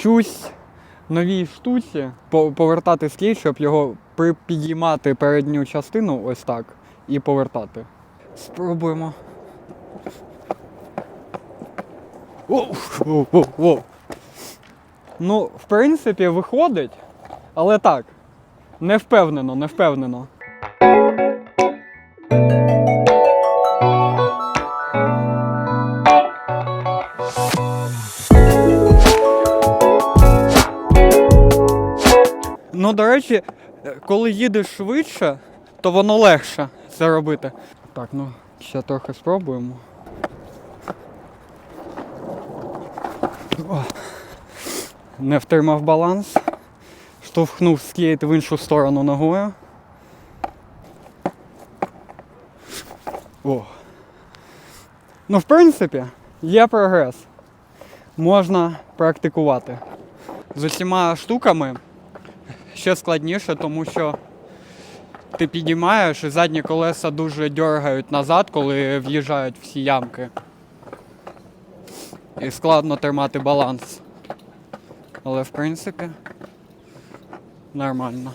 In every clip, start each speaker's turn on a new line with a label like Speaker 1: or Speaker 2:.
Speaker 1: вчусь новій штуці по- повертати скейт, щоб його підіймати передню частину ось так і повертати. Спробуємо. Оу, оу, оу, оу. Ну, в принципі, виходить, але так. Не впевнено, не впевнено. До речі, коли їдеш швидше, то воно легше це робити. Так, ну, ще трохи спробуємо. О. Не втримав баланс. Штовхнув скейт в іншу сторону ногою. О. Ну, в принципі, є прогрес. Можна практикувати. З усіма штуками ще складніше, тому що ти підіймаєш і задні колеса дуже дергають назад, коли в'їжджають всі ямки. І складно тримати баланс. Але в принципі нормально.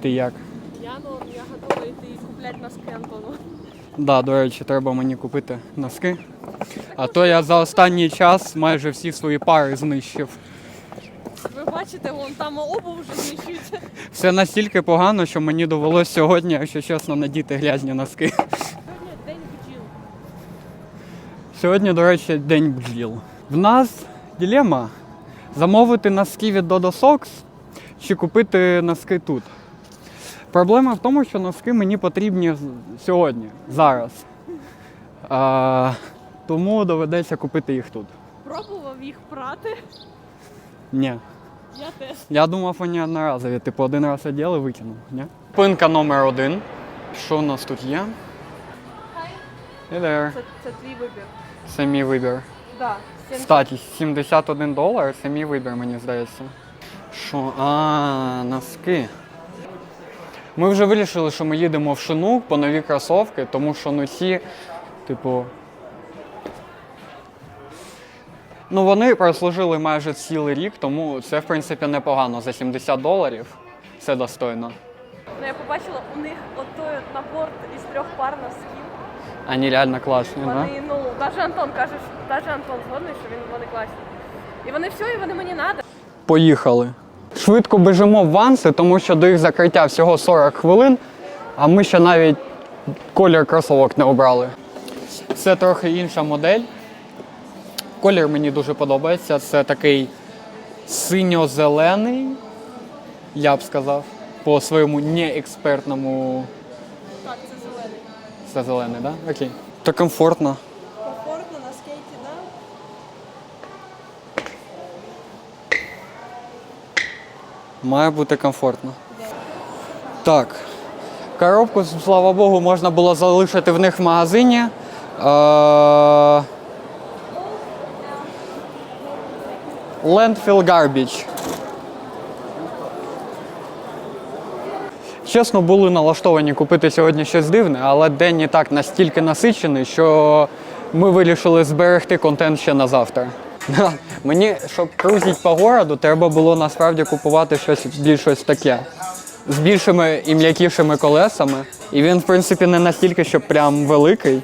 Speaker 1: Ти як?
Speaker 2: Я, ну, я готова йти купляти носки Антону.
Speaker 1: Да, до речі, треба мені купити носки. А то я за останній час майже всі свої пари знищив.
Speaker 2: Ви бачите, вон там обув вже знищується.
Speaker 1: Все настільки погано, що мені довелося сьогодні, якщо чесно, надіти грязні носки.
Speaker 2: Сьогодні день бджіл.
Speaker 1: Сьогодні, до речі, день бджіл. В нас ділема замовити носки від Dodo Socks чи купити носки тут. Проблема в тому, що носки мені потрібні сьогодні, зараз. А, тому доведеться купити їх тут.
Speaker 2: Пробував їх прати.
Speaker 1: Ні.
Speaker 2: Я теж.
Speaker 1: Я думав, вони одноразові. Типу один раз оділи, викинув. Ні? Пинка номер один. Що у нас тут є? Hey there.
Speaker 2: Це, це твій вибір.
Speaker 1: Це мій вибір.
Speaker 2: Да.
Speaker 1: Кстати, 71 долар це мій вибір, мені здається. Що? А, носки. Ми вже вирішили, що ми їдемо в шину по нові кросовки, тому що ну ці, типу. Ну, вони прослужили майже цілий рік, тому це, в принципі, непогано. За 70 доларів це достойно.
Speaker 2: Ну, я побачила у них отой от набор із трьох пар носків.
Speaker 1: Вони реально класні, так? Да?
Speaker 2: Вони, ну, навіть Антон каже, що навіть Антон згодний, що він, вони класні. І вони все, і вони мені треба.
Speaker 1: Поїхали. Швидко біжимо в ванси, тому що до їх закриття всього 40 хвилин, а ми ще навіть колір кросовок не обрали. Це трохи інша модель. Колір мені дуже подобається. Це такий синьо-зелений, я б сказав, по своєму неекспертному.
Speaker 2: Так, це зелений.
Speaker 1: Це зелений, так? Да? Окей. То комфортно.
Speaker 2: Комфортно на скейті, да?
Speaker 1: Має бути комфортно. Так. Коробку, слава Богу, можна було залишити в них в магазині. Е, Landfill Garbage. Чесно, були налаштовані купити сьогодні щось дивне, але день і так настільки насичений, що ми вирішили зберегти контент ще на завтра. Мені, щоб крутити по городу, треба було насправді купувати щось більш ось таке. З більшими і м'якішими колесами. І він, в принципі, не настільки, щоб прям великий.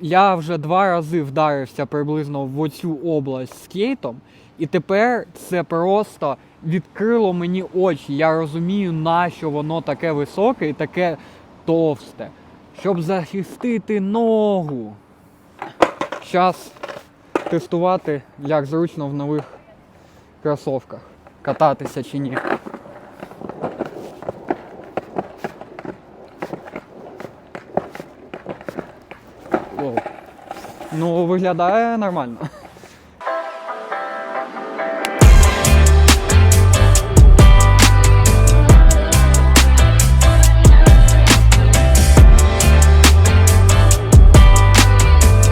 Speaker 1: Я вже два рази вдарився приблизно в оцю область скейтом, і тепер це просто відкрило мені очі. Я розумію, на що воно таке високе і таке товсте. Щоб захистити ногу. Зараз тестувати, як зручно в нових кросовках. Кататися чи ні. Воу. Ну, виглядає нормально.